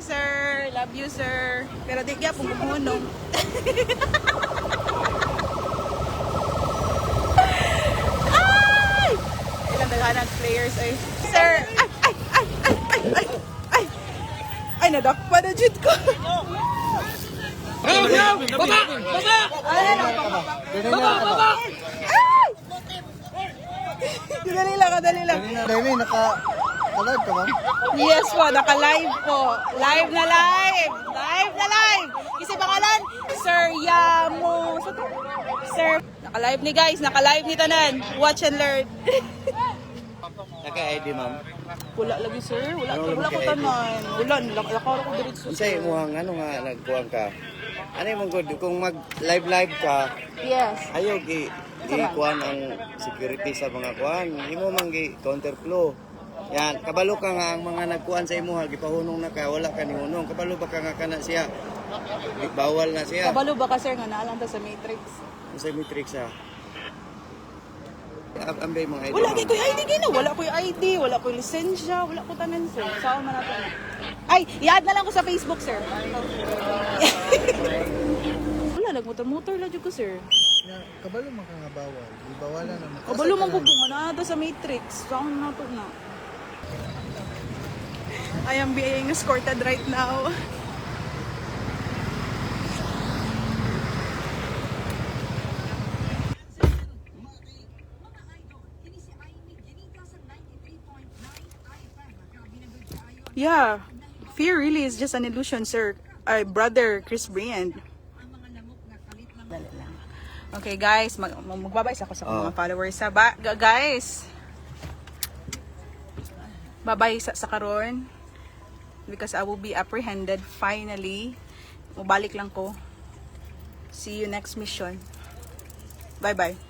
morning, sir. Love you, sir. Pero di kaya pumupunog. ay! Ilan na players ay. Eh. Sir, ay, ay, ay, ay, ay, ay, ay. Ay, nadakpa na jud ko. Go, go! Baba! Baba! Ay, baba! Baba! Baba! Ay! Dali lang, ah, dali lang. Dali, naka Kalad ka ba? Yes po, naka-live po. Live na live! Live na live! Kasi pangalan, Sir Yamo. Sa to? Sir, naka-live ni guys, naka-live ni Tanan. Watch and learn. Naka-ID, ma'am. Wala lagi sir, wala, Ano wala lagi ko tanan. Wala, nakakala ko diretso. Unsay mo ang ano nga nagkuhan ka? Ano yung good kung mag live live ka, Yes. ayaw gi gi ang security sa mga kuhan. Imo man gi counter flow. Yan, kabalo ka nga ang mga nagkuhan sa imo ha, gipahunong na ka, wala ka ni hunong. Kabalo ba ka nga kana siya? Di- Bawal na siya. Kabalo ba ka sir nga naalang ta sa Matrix? Unsay matrix ha? Ambay mga ID. Wala kay ko ID gina, wala ko ID, wala ko lisensya, wala ko tanan sir. Saan man nato na. Ay, i-add na lang ko sa Facebook sir. wala nagmotor-motor la jud ko sir. Na, kabalo man ka nga bawal. Di bawalan na makasal Kabalo man lang. nga na sa Matrix. Saan na to na. I am being escorted right now. Yeah, fear really is just an illusion, sir. Ay, brother Chris Briand. Okay, guys, mag magbabay ako sa Oh. mga followers sa ba guys. Babay sa, karon because I will be apprehended finally. Mubalik lang ko. See you next mission. Bye-bye.